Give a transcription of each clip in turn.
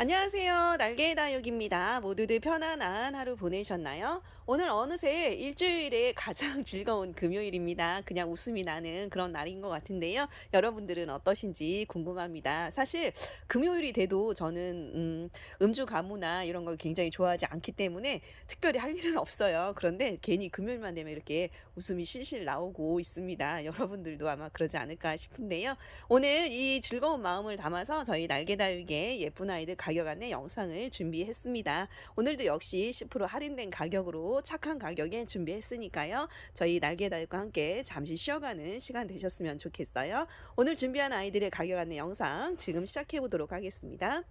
안녕하세요. 날개의 다육입니다. 모두들 편안한 하루 보내셨나요? 오늘 어느새 일주일에 가장 즐거운 금요일입니다. 그냥 웃음이 나는 그런 날인 것 같은데요. 여러분들은 어떠신지 궁금합니다. 사실 금요일이 돼도 저는 음, 음주 가무나 이런 걸 굉장히 좋아하지 않기 때문에 특별히 할 일은 없어요. 그런데 괜히 금요일만 되면 이렇게 웃음이 실실 나오고 있습니다. 여러분들도 아마 그러지 않을까 싶은데요. 오늘 이 즐거운 마음을 담아서 저희 날개 다육의 예쁜 아이들 가격 안내 영상을 준비했습니다. 오늘도 역시 10% 할인된 가격으로 착한 가격에 준비했으니까요. 저희 날개다육과 함께 잠시 쉬어가는 시간 되셨으면 좋겠어요. 오늘 준비한 아이들의 가격 안내 영상 지금 시작해 보도록 하겠습니다.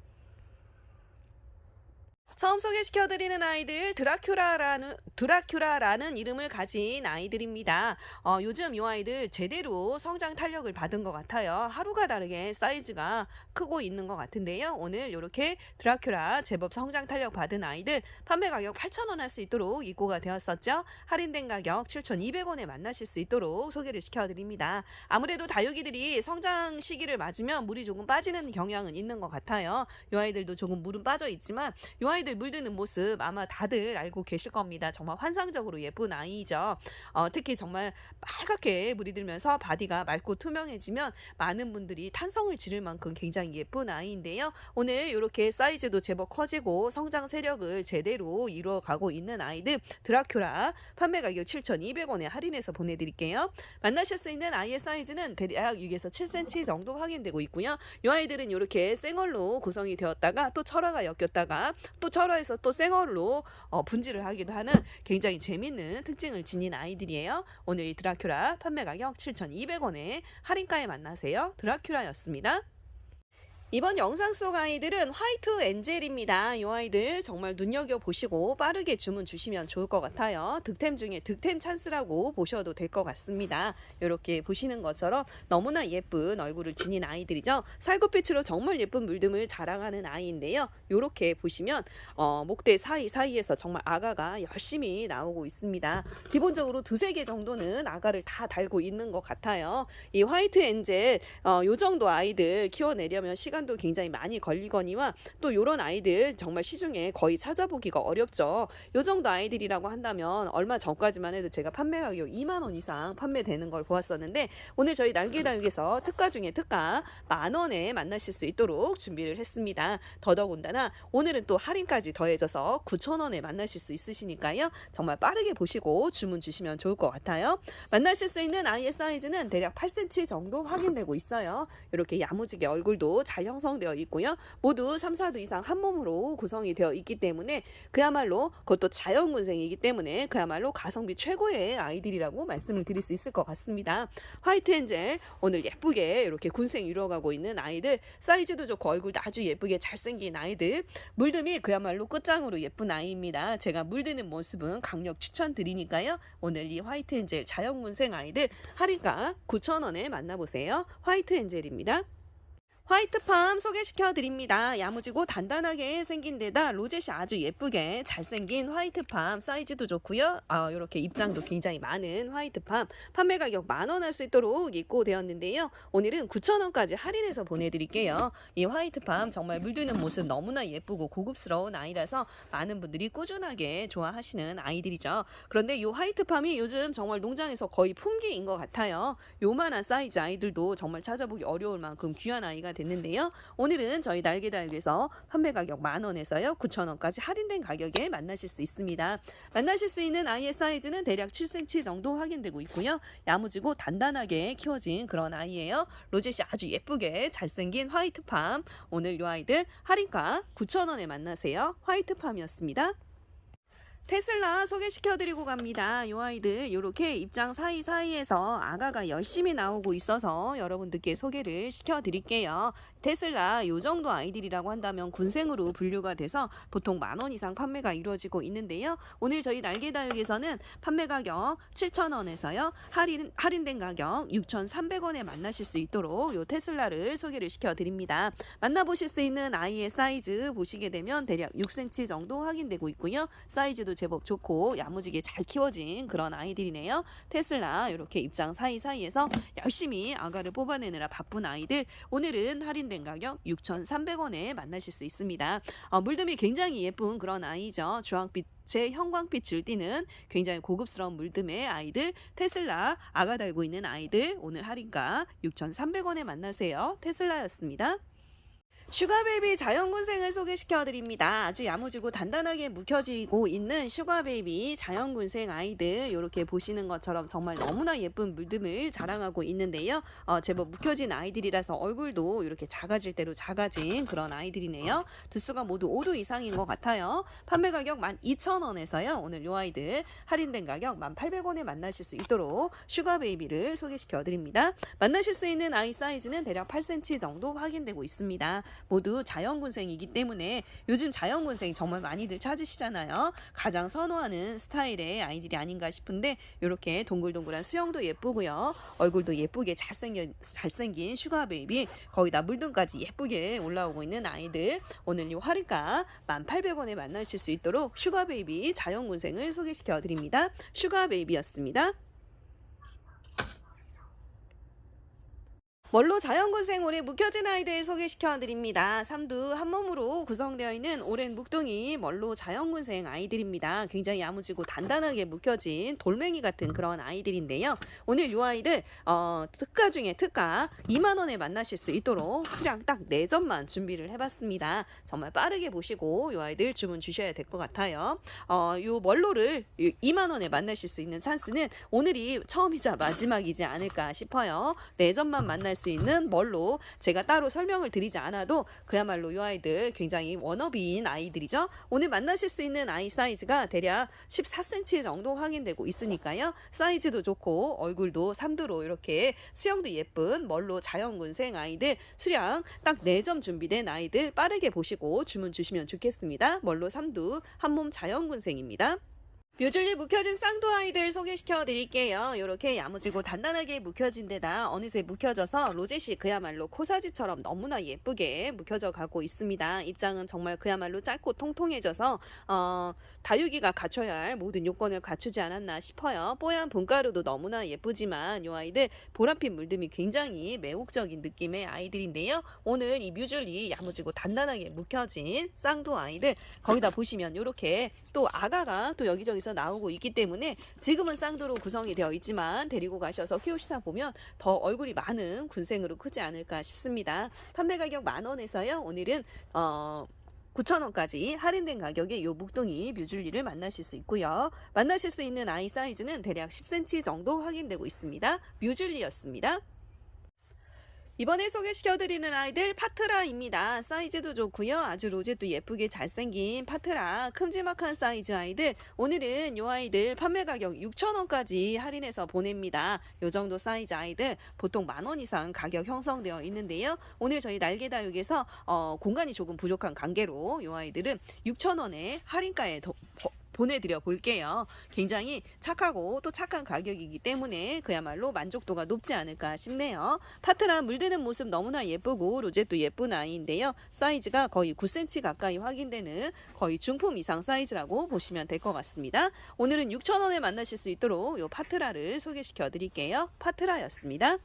처음 소개시켜드리는 아이들 드라큐라라는 드라큐라라는 이름을 가진 아이들입니다. 어, 요즘 이 아이들 제대로 성장 탄력을 받은 것 같아요. 하루가 다르게 사이즈가 크고 있는 것 같은데요. 오늘 이렇게 드라큐라 제법 성장 탄력 받은 아이들 판매 가격 8,000원 할 수 있도록 입고가 되었었죠. 할인된 가격 7,200원에 만나실 수 있도록 소개를 시켜드립니다. 아무래도 다육이들이 성장 시기를 맞으면 물이 조금 빠지는 경향은 있는 것 같아요. 이 아이들도 조금 물은 빠져 있지만 이 아이들 물드는 모습 아마 다들 알고 계실 겁니다. 정말 환상적으로 예쁜 아이죠. 어, 특히 정말 빨갛게 물이 들면서 바디가 맑고 투명해지면 많은 분들이 탄성을 지를 만큼 굉장히 예쁜 아이인데요. 오늘 이렇게 사이즈도 제법 커지고 성장 세력을 제대로 이루어가고 있는 아이들 드라큐라 판매 가격 7,200원에 할인해서 보내드릴게요. 만나실 수 있는 아이의 사이즈는 대략 6에서 7cm 정도 확인되고 있고요. 이 아이들은 이렇게 생얼로 구성이 되었다가 또 철화가 엮였다가 또 철화에서 또 생얼로 어, 분질을 하기도 하는 굉장히 재밌는 특징을 지닌 아이들이에요. 오늘 이 드라큐라 판매 가격 7,200원에 할인가에 만나세요. 드라큐라였습니다. 이번 영상 속 아이들은 화이트 엔젤입니다. 이 아이들 정말 눈여겨보시고 빠르게 주문 주시면 좋을 것 같아요. 득템 중에 득템 찬스라고 보셔도 될 것 같습니다. 이렇게 보시는 것처럼 너무나 예쁜 얼굴을 지닌 아이들이죠. 살구빛으로 정말 예쁜 물듬을 자랑하는 아이인데요. 이렇게 보시면 어, 목대 사이사이에서 정말 아가가 열심히 나오고 있습니다. 기본적으로 두세 개 정도는 아가를 다 달고 있는 것 같아요. 이 화이트 엔젤 어, 요 정도 아이들 키워내려면 시간 시간도 굉장히 많이 걸리거니와 또 이런 아이들 정말 시중에 거의 찾아보기가 어렵죠. 요 정도 아이들이라고 한다면 얼마 전까지만 해도 제가 판매 가격 2만 원 이상 판매되는 걸 보았었는데 오늘 저희 날개다육에서 특가 중에 특가 만 원에 만나실 수 있도록 준비를 했습니다. 더더군다나 오늘은 또 할인까지 더해져서 9천 원에 만나실 수 있으시니까요. 정말 빠르게 보시고 주문 주시면 좋을 것 같아요. 만나실 수 있는 아이의 사이즈는 대략 8cm 정도 확인되고 있어요. 이렇게 야무지게 얼굴도 잘 형성되어 있고요. 모두 3, 4두 이상 한 몸으로 구성이 되어 있기 때문에 그야말로 그것도 자연군생이기 때문에 그야말로 가성비 최고의 아이들이라고 말씀을 드릴 수 있을 것 같습니다. 화이트 엔젤 오늘 예쁘게 이렇게 군생 이루어가고 있는 아이들 사이즈도 좋고 얼굴도 아주 예쁘게 잘생긴 아이들 물듬이 그야말로 끝장으로 예쁜 아이입니다. 제가 물드는 모습은 강력 추천드리니까요. 오늘 이 화이트 엔젤 자연군생 아이들 할인가 9,000원에 만나보세요. 화이트 엔젤입니다. 화이트팜 소개시켜 드립니다. 야무지고 단단하게 생긴 데다 로zet이 아주 예쁘게 잘생긴 화이트팜 사이즈도 좋고요. 아, 이렇게 입장도 굉장히 많은 화이트팜 판매 가격 만 원 할 수 있도록 입고 되었는데요. 오늘은 9,000원까지 할인해서 보내드릴게요. 이 화이트팜 정말 물드는 모습 너무나 예쁘고 고급스러운 아이라서 많은 분들이 꾸준하게 좋아하시는 아이들이죠. 그런데 이 화이트팜이 요즘 정말 농장에서 거의 품귀인 것 같아요. 요만한 사이즈 아이들도 정말 찾아보기 어려울 만큼 귀한 아이가 됐는데요. 오늘은 저희 날개달기에서 판매 가격 만 원에서요 9천 원까지 할인된 가격에 만나실 수 있습니다. 만나실 수 있는 아이의 사이즈는 대략 7cm 정도 확인되고 있고요. 야무지고 단단하게 키워진 그런 아이예요. 로zet이 아주 예쁘게 잘생긴 화이트팜. 오늘 이 아이들 할인가 9천 원에 만나세요. 화이트팜이었습니다. 테슬라 소개시켜드리고 갑니다. 이 아이들 이렇게 입장 사이사이에서 아가가 열심히 나오고 있어서 여러분들께 소개를 시켜드릴게요. 테슬라 이 정도 아이들이라고 한다면 군생으로 분류가 돼서 보통 만 원 이상 판매가 이루어지고 있는데요. 오늘 저희 날개다육에서는 판매 가격 7,000원에서요. 할인, 할인된 가격 6,300원에 만나실 수 있도록 이 테슬라를 소개를 시켜 드립니다. 만나 보실 수 있는 아이의 사이즈 보시게 되면 대략 6cm 정도 확인되고 있고요. 사이즈도 제법 좋고 야무지게 잘 키워진 그런 아이들이네요. 테슬라 이렇게 입장 사이사이에서 열심히 아가를 뽑아내느라 바쁜 아이들 오늘은 할인 할인된 가격 6,300원에 만나실 수 있습니다. 어, 물듬이 굉장히 예쁜 그런 아이죠. 주황빛의 형광빛을 띠는 굉장히 고급스러운 물듬의 아이들 테슬라 아가 달고 있는 아이들 오늘 할인가 6,300원에 만나세요. 테슬라였습니다. 슈가베이비 자연군생을 소개시켜 드립니다. 아주 야무지고 단단하게 묵혀지고 있는 슈가베이비 자연군생 아이들 이렇게 보시는 것처럼 정말 너무나 예쁜 물듬을 자랑하고 있는데요. 어, 제법 묵혀진 아이들이라서 얼굴도 이렇게 작아질 대로 작아진 그런 아이들이네요. 두수가 모두 5도 이상인 것 같아요. 판매 가격 12,000원에서요. 오늘 요 아이들 할인된 가격 1,800원에 만나실 수 있도록 슈가베이비를 소개시켜 드립니다. 만나실 수 있는 아이 사이즈는 대략 8cm 정도 확인되고 있습니다. 모두 자연군생이기 때문에 요즘 자연군생 정말 많이들 찾으시잖아요. 가장 선호하는 스타일의 아이들이 아닌가 싶은데 이렇게 동글동글한 수영도 예쁘고요. 얼굴도 예쁘게 잘생겨, 잘생긴 슈가베이비 거기다 물등까지 예쁘게 올라오고 있는 아이들 오늘 이 할인가 1,800원에 만나실 수 있도록 슈가베이비 자연군생을 소개시켜 드립니다. 슈가베이비였습니다. 멀로 자연군생 올해 묵혀진 아이들 소개시켜 드립니다. 삼두 한 몸으로 구성되어 있는 오랜 묵둥이 멀로 자연군생 아이들입니다. 굉장히 야무지고 단단하게 묵혀진 돌멩이 같은 그런 아이들인데요. 오늘 이 아이들 어, 특가 중에 특가 2만 원에 만나실 수 있도록 수량 딱 4점만 준비를 해봤습니다. 정말 빠르게 보시고 이 아이들 주문 주셔야 될 것 같아요. 어, 이 멀로를 2만 원에 만나실 수 있는 찬스는 오늘이 처음이자 마지막이지 않을까 싶어요. 4점만 만날 수 있는 멀로 제가 따로 설명을 드리지 않아도 그야말로 이 아이들 굉장히 워너비인 아이들이죠. 오늘 만나실 수 있는 아이 사이즈가 대략 14cm 정도 확인되고 있으니까요. 사이즈도 좋고 얼굴도 삼두로 이렇게 수영도 예쁜 멀로 자연군생 아이들 수량 딱 4점 준비된 아이들 빠르게 보시고 주문 주시면 좋겠습니다. 멀로 삼두 한몸 자연군생입니다. 묘줄리 묵혀진 쌍두 아이들 소개시켜 드릴게요. 이렇게 야무지고 단단하게 묵혀진 데다 어느새 묵혀져서 로제시 그야말로 코사지처럼 너무나 예쁘게 묵혀져 가고 있습니다. 입장은 정말 그야말로 짧고 통통해져서 어, 다육이가 갖춰야 할 모든 요건을 갖추지 않았나 싶어요. 뽀얀 분가루도 너무나 예쁘지만 이 아이들 보랏빛 물듬이 굉장히 매혹적인 느낌의 아이들인데요. 오늘 이 뮤줄리 야무지고 단단하게 묵혀진 쌍두 아이들 거기다 보시면 이렇게 또 아가가 또 여기저기서 나오고 있기 때문에 지금은 쌍두로 구성이 되어 있지만 데리고 가셔서 키우시다 보면 더 얼굴이 많은 군생으로 크지 않을까 싶습니다. 판매 가격 만 원에서요. 오늘은 어 9,000원까지 할인된 가격에 요 묵둥이 뮤줄리를 만나실 수 있고요. 만나실 수 있는 아이 사이즈는 대략 10cm 정도 확인되고 있습니다. 뮤줄리였습니다. 이번에 소개시켜드리는 아이들 파트라입니다. 사이즈도 좋고요. 아주 로제도 예쁘게 잘생긴 파트라 큼지막한 사이즈 아이들 오늘은 이 아이들 판매 가격 6,000원까지 할인해서 보냅니다. 요 정도 사이즈 아이들 보통 만 원 이상 가격 형성되어 있는데요. 오늘 저희 날개다육에서 어, 공간이 조금 부족한 관계로 이 아이들은 6,000원에 할인가에 더, 버- 보내드려 볼게요. 굉장히 착하고 또 착한 가격이기 때문에 그야말로 만족도가 높지 않을까 싶네요. 파트라 물드는 모습 너무나 예쁘고 로제도 예쁜 아이인데요. 사이즈가 거의 9cm 가까이 확인되는 거의 중품 이상 사이즈라고 보시면 될 것 같습니다. 오늘은 6,000원에 만나실 수 있도록 이 파트라를 소개시켜 드릴게요. 파트라였습니다.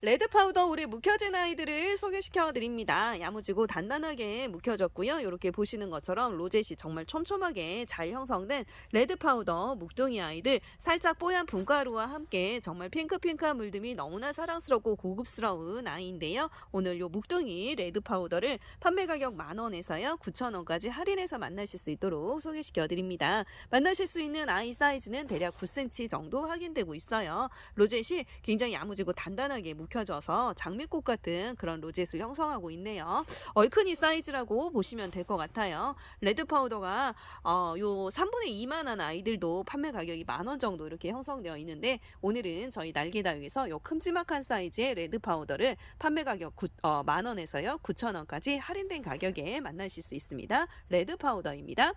레드 파우더 올해 묵혀진 아이들을 소개시켜 드립니다. 야무지고 단단하게 묵혀졌고요. 이렇게 보시는 것처럼 로zet이 정말 촘촘하게 잘 형성된 레드 파우더 묵둥이 아이들 살짝 뽀얀 분가루와 함께 정말 핑크핑크한 물듬이 너무나 사랑스럽고 고급스러운 아이인데요. 오늘 요 묵둥이 레드 파우더를 판매 가격 만 원에서요 9천 원까지 할인해서 만나실 수 있도록 소개시켜 드립니다. 만나실 수 있는 아이 사이즈는 대략 9cm 정도 확인되고 있어요. 로zet이 굉장히 야무지고 단단하게 묵 혀져서 장미꽃 같은 그런 로zet을 형성하고 있네요. 얼큰이 사이즈라고 보시면 될 것 같아요. 레드 파우더가 어, 요 3분의 2만한 아이들도 판매 가격이 만 원 정도 이렇게 형성되어 있는데 오늘은 저희 날개다육에서 요 큼지막한 사이즈의 레드 파우더를 판매 가격 9, 어, 만 원에서요 9천 원까지 할인된 가격에 만나실 수 있습니다. 레드 파우더입니다.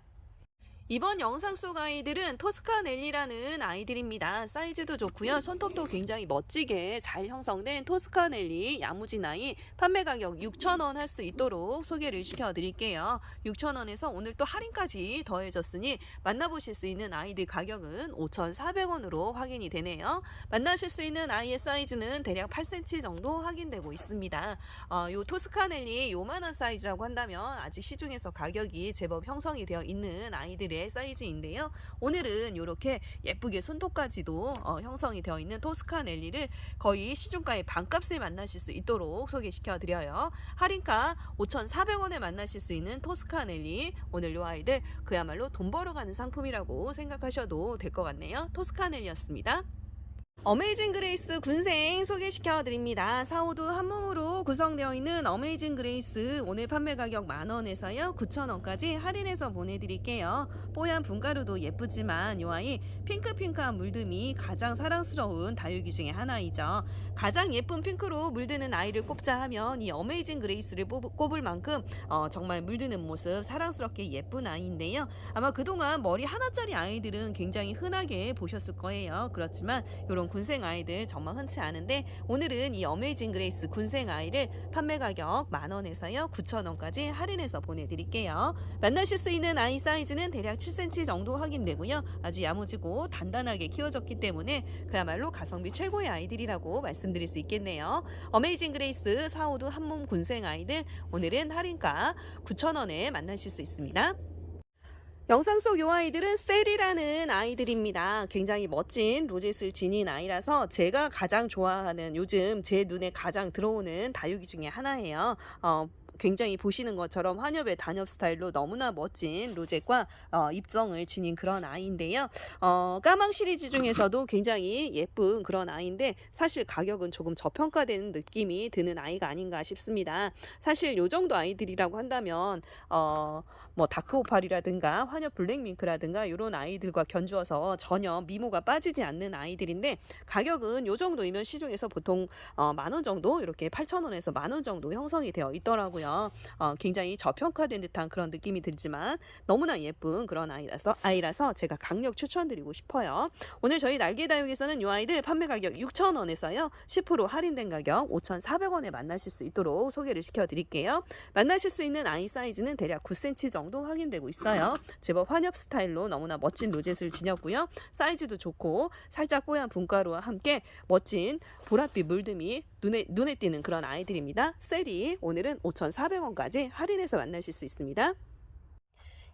이번 영상 속 아이들은 토스카넬리라는 아이들입니다. 사이즈도 좋고요. 손톱도 굉장히 멋지게 잘 형성된 토스카넬리 야무진 아이 판매 가격 6,000원 할 수 있도록 소개를 시켜드릴게요. 6,000원에서 오늘 또 할인까지 더해졌으니 만나보실 수 있는 아이들 가격은 5,400원으로 확인이 되네요. 만나실 수 있는 아이의 사이즈는 대략 8cm 정도 확인되고 있습니다. 어, 요 토스카넬리 요만한 사이즈라고 한다면 아직 시중에서 가격이 제법 형성이 되어 있는 아이들 의 사이즈인데요. 오늘은 이렇게 예쁘게 손톱까지도 어, 형성이 되어 있는 토스카넬리를 거의 시중가의 반값에 만나실 수 있도록 소개시켜 드려요. 할인가 5,400원에 만나실 수 있는 토스카넬리 오늘 요 아이들 그야말로 돈 벌어가는 상품이라고 생각하셔도 될 것 같네요. 토스카넬리였습니다. 어메이징 그레이스 군생 소개시켜 드립니다. 사호도 한 몸으로 구성되어 있는 어메이징 그레이스 오늘 판매 가격 만원에서요 9천원까지 할인해서 보내드릴게요. 뽀얀 분가루도 예쁘지만 이 아이 핑크핑크한 물듦이 가장 사랑스러운 다육이 중에 하나이죠. 가장 예쁜 핑크로 물드는 아이를 꼽자 하면 이 어메이징 그레이스를 뽑- 꼽을 만큼 어, 정말 물드는 모습 사랑스럽게 예쁜 아이인데요. 아마 그동안 머리 하나짜리 아이들은 굉장히 흔하게 보셨을 거예요. 그렇지만 이런 군생 아이들 정말 흔치 않은데 오늘은 이 어메이징 그레이스 군생 아이를 판매 가격 만 원에서요 9천 원까지 할인해서 보내드릴게요. 만나실 수 있는 아이 사이즈는 대략 7cm 정도 확인되고요. 아주 야무지고 단단하게 키워졌기 때문에 그야말로 가성비 최고의 아이들이라고 말씀드릴 수 있겠네요. 어메이징 그레이스 4호도 한몸 군생 아이들 오늘은 할인가 9천 원에 만나실 수 있습니다. 영상 속 요 아이들은 셀이라는 아이들입니다. 굉장히 멋진 로제스를 지닌 아이라서 제가 가장 좋아하는 요즘 제 눈에 가장 들어오는 다육이 중에 하나예요. 어, 굉장히 보시는 것처럼 환엽의 단엽 스타일로 너무나 멋진 로zet과 어, 입성을 지닌 그런 아이인데요. 어, 까망 시리즈 중에서도 굉장히 예쁜 그런 아이인데 사실 가격은 조금 저평가되는 느낌이 드는 아이가 아닌가 싶습니다. 사실 요 정도 아이들이라고 한다면 어, 뭐 다크오팔이라든가 환엽 블랙밍크라든가 이런 아이들과 견주어서 전혀 미모가 빠지지 않는 아이들인데 가격은 요 정도이면 시중에서 보통 어, 만원 정도 이렇게 8,000원에서 만원 정도 형성이 되어 있더라고요. 어, 굉장히 저평가된 듯한 그런 느낌이 들지만 너무나 예쁜 그런 아이라서 아이라서 제가 강력 추천드리고 싶어요. 오늘 저희 날개 다육에서는 이 아이들 판매 가격 6,000원에서요 10% 할인된 가격 5,400원에 만나실 수 있도록 소개를 시켜드릴게요. 만나실 수 있는 아이 사이즈는 대략 9cm 정도 확인되고 있어요. 제법 환엽 스타일로 너무나 멋진 로zet을 지녔고요. 사이즈도 좋고 살짝 뽀얀 분가루와 함께 멋진 보랏빛 물듬이 눈에 눈에 띄는 그런 아이들입니다. 셀이 오늘은 5,400원 까지 할인해서 만나실 수 있습니다.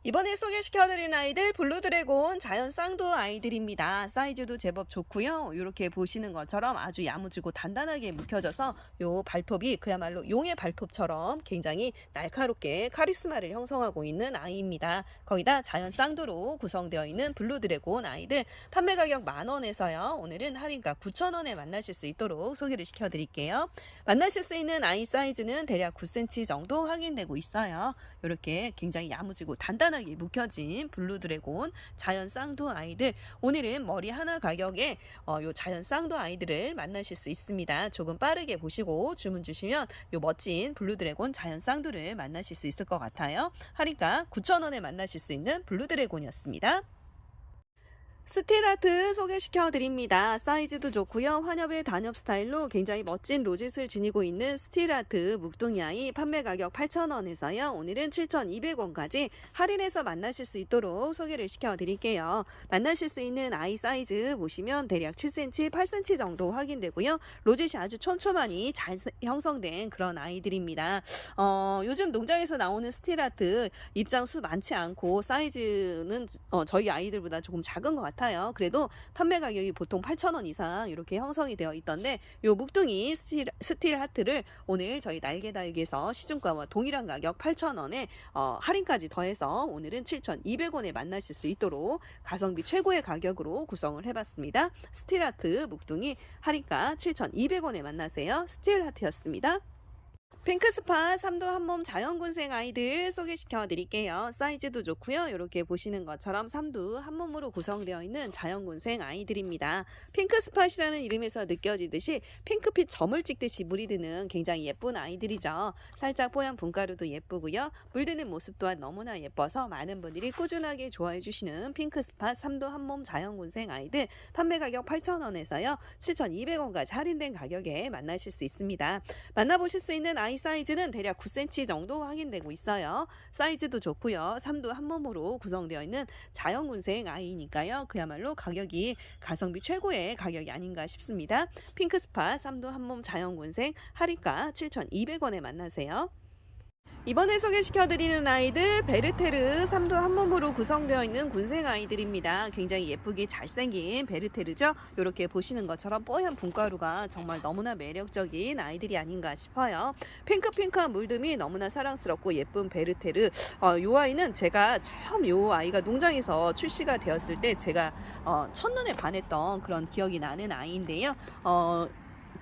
이번에 소개시켜드린 아이들 블루드래곤 자연 쌍도 아이들입니다. 사이즈도 제법 좋고요. 이렇게 보시는 것처럼 아주 야무지고 단단하게 묵혀져서 요 발톱이 그야말로 용의 발톱처럼 굉장히 날카롭게 카리스마를 형성하고 있는 아이입니다. 거기다 자연 쌍도로 구성되어 있는 블루드래곤 아이들 판매 가격 만 원에서요. 오늘은 할인가 9,000원에 만나실 수 있도록 소개를 시켜드릴게요. 만나실 수 있는 아이 사이즈는 대략 9cm 정도 확인되고 있어요. 이렇게 굉장히 야무지고 단단 하게 묵혀진 블루 드래곤 자연 쌍두 아이들 오늘은 머리 하나 가격에 어, 요 자연 쌍두 아이들을 만나실 수 있습니다. 조금 빠르게 보시고 주문 주시면 요 멋진 블루 드래곤 자연 쌍두를 만나실 수 있을 것 같아요. 할인가 9,000원에 만나실 수 있는 블루 드래곤이었습니다. 스틸아트 소개시켜 드립니다. 사이즈도 좋고요. 환엽의 단엽 스타일로 굉장히 멋진 로zet을 지니고 있는 스틸아트 묵둥이 아이 판매 가격 8,000원에서요. 오늘은 7,200원까지 할인해서 만나실 수 있도록 소개를 시켜 드릴게요. 만나실 수 있는 아이 사이즈 보시면 대략 7cm, 8cm 정도 확인되고요. 로zet이 아주 촘촘하니 잘 형성된 그런 아이들입니다. 어, 요즘 농장에서 나오는 스틸아트 입장 수 많지 않고 사이즈는 어, 저희 아이들보다 조금 작은 것 같아요. 그래도 판매 가격이 보통 8,000원 이상 이렇게 형성이 되어 있던데 요 묵둥이 스틸, 스틸 하트를 오늘 저희 날개다육에서 시중가와 동일한 가격 8,000원에 어, 할인까지 더해서 오늘은 7,200원에 만나실 수 있도록 가성비 최고의 가격으로 구성을 해봤습니다. 스틸 하트 묵둥이 할인가 7,200원에 만나세요. 스틸 하트였습니다. 핑크스팟 삼도 한몸 자연군생 아이들 소개시켜 드릴게요. 사이즈도 좋고요. 이렇게 보시는 것처럼 삼두 한몸으로 구성되어 있는 자연군생 아이들입니다. 핑크스팟이라는 이름에서 느껴지듯이 핑크빛 점을 찍듯이 물이 드는 굉장히 예쁜 아이들이죠. 살짝 뽀얀 분가루도 예쁘고요. 물드는 모습 또한 너무나 예뻐서 많은 분들이 꾸준하게 좋아해 주시는 핑크스팟 삼도 한몸 자연군생 아이들 판매 가격 8,000원에서요. 7,200원까지 할인된 가격에 만나실 수 있습니다. 만나보실 수 있는 아이 사이즈는 대략 9cm 정도 확인되고 있어요. 사이즈도 좋고요. 삼도 한 몸으로 구성되어 있는 자연군생 아이니까요. 그야말로 가격이 가성비 최고의 가격이 아닌가 싶습니다. 핑크스팟 삼도 한몸 자연군생 할인가 7,200원에 만나세요. 이번에 소개시켜드리는 아이들 베르테르 삼도 한 몸으로 구성되어 있는 군생 아이들입니다. 굉장히 예쁘게 잘생긴 베르테르죠. 이렇게 보시는 것처럼 뽀얀 분가루가 정말 너무나 매력적인 아이들이 아닌가 싶어요. 핑크핑크한 물듬이 너무나 사랑스럽고 예쁜 베르테르. 어, 이 아이는 제가 처음 이 아이가 농장에서 출시가 되었을 때 제가 어, 첫눈에 반했던 그런 기억이 나는 아이인데요. 어,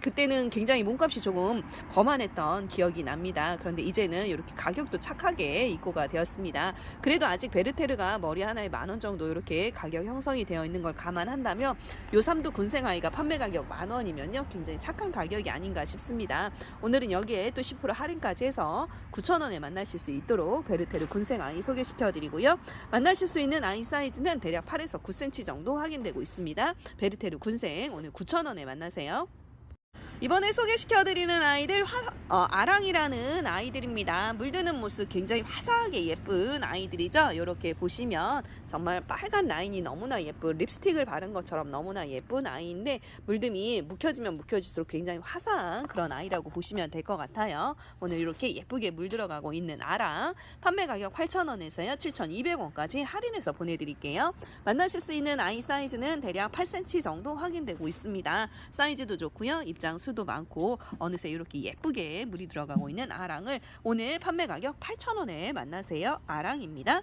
그때는 굉장히 몸값이 조금 거만했던 기억이 납니다. 그런데 이제는 이렇게 가격도 착하게 입고가 되었습니다. 그래도 아직 베르테르가 머리 하나에 만 원 정도 이렇게 가격 형성이 되어 있는 걸 감안한다면 요삼도 군생 아이가 판매 가격 만 원이면요 굉장히 착한 가격이 아닌가 싶습니다. 오늘은 여기에 또 10% 할인까지 해서 9천 원에 만나실 수 있도록 베르테르 군생 아이 소개시켜 드리고요. 만나실 수 있는 아이 사이즈는 대략 8에서 9cm 정도 확인되고 있습니다. 베르테르 군생 오늘 9천 원에 만나세요. 이번에 소개시켜드리는 아이들 화, 어, 아랑이라는 아이들입니다. 물드는 모습 굉장히 화사하게 예쁜 아이들이죠. 이렇게 보시면 정말 빨간 라인이 너무나 예쁜 립스틱을 바른 것처럼 너무나 예쁜 아이인데 물듬이 묵혀지면 묵혀질수록 굉장히 화사한 그런 아이라고 보시면 될 것 같아요. 오늘 이렇게 예쁘게 물들어가고 있는 아랑 판매 가격 8,000원에서요 7,200원까지 할인해서 보내드릴게요. 만나실 수 있는 아이 사이즈는 대략 8cm 정도 확인되고 있습니다. 사이즈도 좋고요. 입장 수도 많고 어느새 이렇게 예쁘게 물이 들어가고 있는 아랑을 오늘 판매 가격 8,000원에 만나세요. 아랑입니다.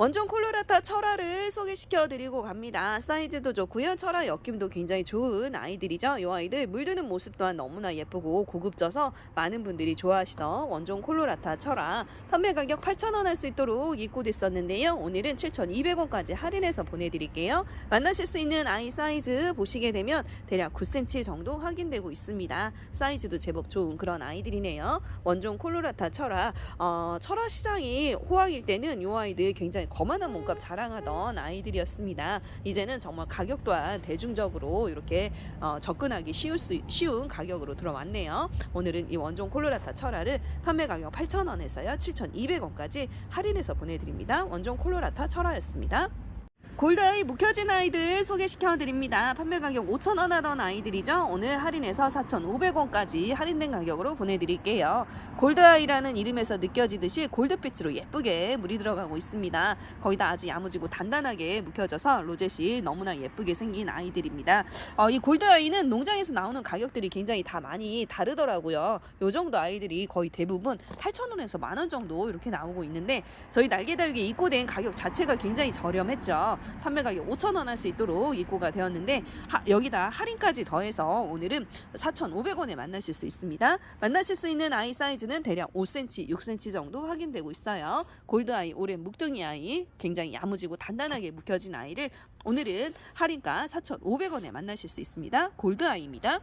원종 콜로라타 철화를 소개시켜 드리고 갑니다. 사이즈도 좋고요. 철화 엮임도 굉장히 좋은 아이들이죠. 이 아이들 물드는 모습 또한 너무나 예쁘고 고급져서 많은 분들이 좋아하시던 원종 콜로라타 철화 판매 가격 8,000원 할 수 있도록 입고도 있었는데요. 오늘은 7,200원까지 할인해서 보내드릴게요. 만나실 수 있는 아이 사이즈 보시게 되면 대략 9cm 정도 확인되고 있습니다. 사이즈도 제법 좋은 그런 아이들이네요. 원종 콜로라타 철화 어, 철화 시장이 호황일 때는 이 아이들 굉장히 거만한 몸값 자랑하던 아이들이었습니다. 이제는 정말 가격 또한 대중적으로 이렇게 어, 접근하기 쉬울 수, 쉬운 가격으로 들어왔네요. 오늘은 이 원종 콜로라타 철화를 판매 가격 8,000원에서요 7,200원까지 할인해서 보내드립니다. 원종 콜로라타 철화였습니다. 골드아이 묵혀진 아이들 소개시켜 드립니다. 판매 가격 5,000원 하던 아이들이죠. 오늘 할인해서 4,500원까지 할인된 가격으로 보내드릴게요. 골드아이라는 이름에서 느껴지듯이 골드빛으로 예쁘게 물이 들어가고 있습니다. 거기다 아주 야무지고 단단하게 묵혀져서 로zet이 너무나 예쁘게 생긴 아이들입니다. 어, 이 골드아이는 농장에서 나오는 가격들이 굉장히 다 많이 다르더라고요. 요 정도 아이들이 거의 대부분 8,000원에서 만원 정도 이렇게 나오고 있는데 저희 날개달기 입고된 가격 자체가 굉장히 저렴했죠. 판매 가격 5,000원 할 수 있도록 입고가 되었는데 하, 여기다 할인까지 더해서 오늘은 4,500원에 만나실 수 있습니다. 만나실 수 있는 아이 사이즈는 대략 5cm, 6cm 정도 확인되고 있어요. 골드 아이, 오랜 묵둥이 아이, 굉장히 야무지고 단단하게 묵혀진 아이를 오늘은 할인가 4,500원에 만나실 수 있습니다. 골드 아이입니다.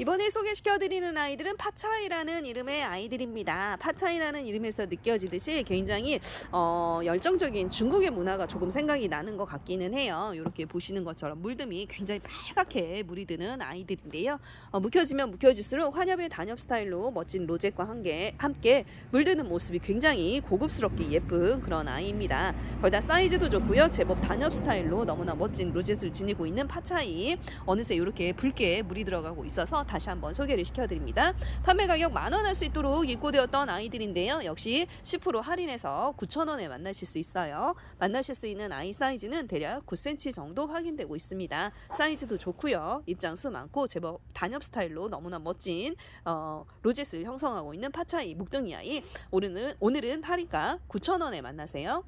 이번에 소개시켜드리는 아이들은 파차이라는 이름의 아이들입니다. 파차이라는 이름에서 느껴지듯이 굉장히 어, 열정적인 중국의 문화가 조금 생각이 나는 것 같기는 해요. 이렇게 보시는 것처럼 물듬이 굉장히 빨갛게 물이 드는 아이들인데요. 어, 묵혀지면 묵혀질수록 환엽의 단엽 스타일로 멋진 로zet과 함께, 함께 물드는 모습이 굉장히 고급스럽게 예쁜 그런 아이입니다. 거기다 사이즈도 좋고요. 제법 단엽 스타일로 너무나 멋진 로zet을 지니고 있는 파차이. 어느새 이렇게 붉게 물이 들어가고 있어서 다시 한번 소개를 시켜드립니다. 판매 가격 만 원 할 수 있도록 입고되었던 아이들인데요. 역시 10% 할인해서 9,000원에 만나실 수 있어요. 만나실 수 있는 아이 사이즈는 대략 9cm 정도 확인되고 있습니다. 사이즈도 좋고요. 입장수 많고 제법 단엽 스타일로 너무나 멋진 어, 로젯을 형성하고 있는 파차이 묵둥이 아이. 오늘은, 오늘은 할인가 9,000원에 만나세요.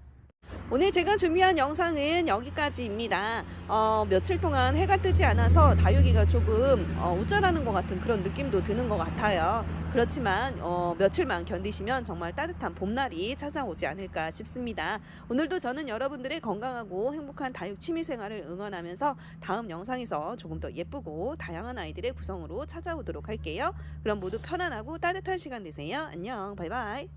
오늘 제가 준비한 영상은 여기까지입니다. 어, 며칠 동안 해가 뜨지 않아서 다육이가 조금 어, 우쭐하는 것 같은 그런 느낌도 드는 것 같아요. 그렇지만 어, 며칠만 견디시면 정말 따뜻한 봄날이 찾아오지 않을까 싶습니다. 오늘도 저는 여러분들의 건강하고 행복한 다육 취미 생활을 응원하면서 다음 영상에서 조금 더 예쁘고 다양한 아이들의 구성으로 찾아오도록 할게요. 그럼 모두 편안하고 따뜻한 시간 되세요. 안녕, 바이바이.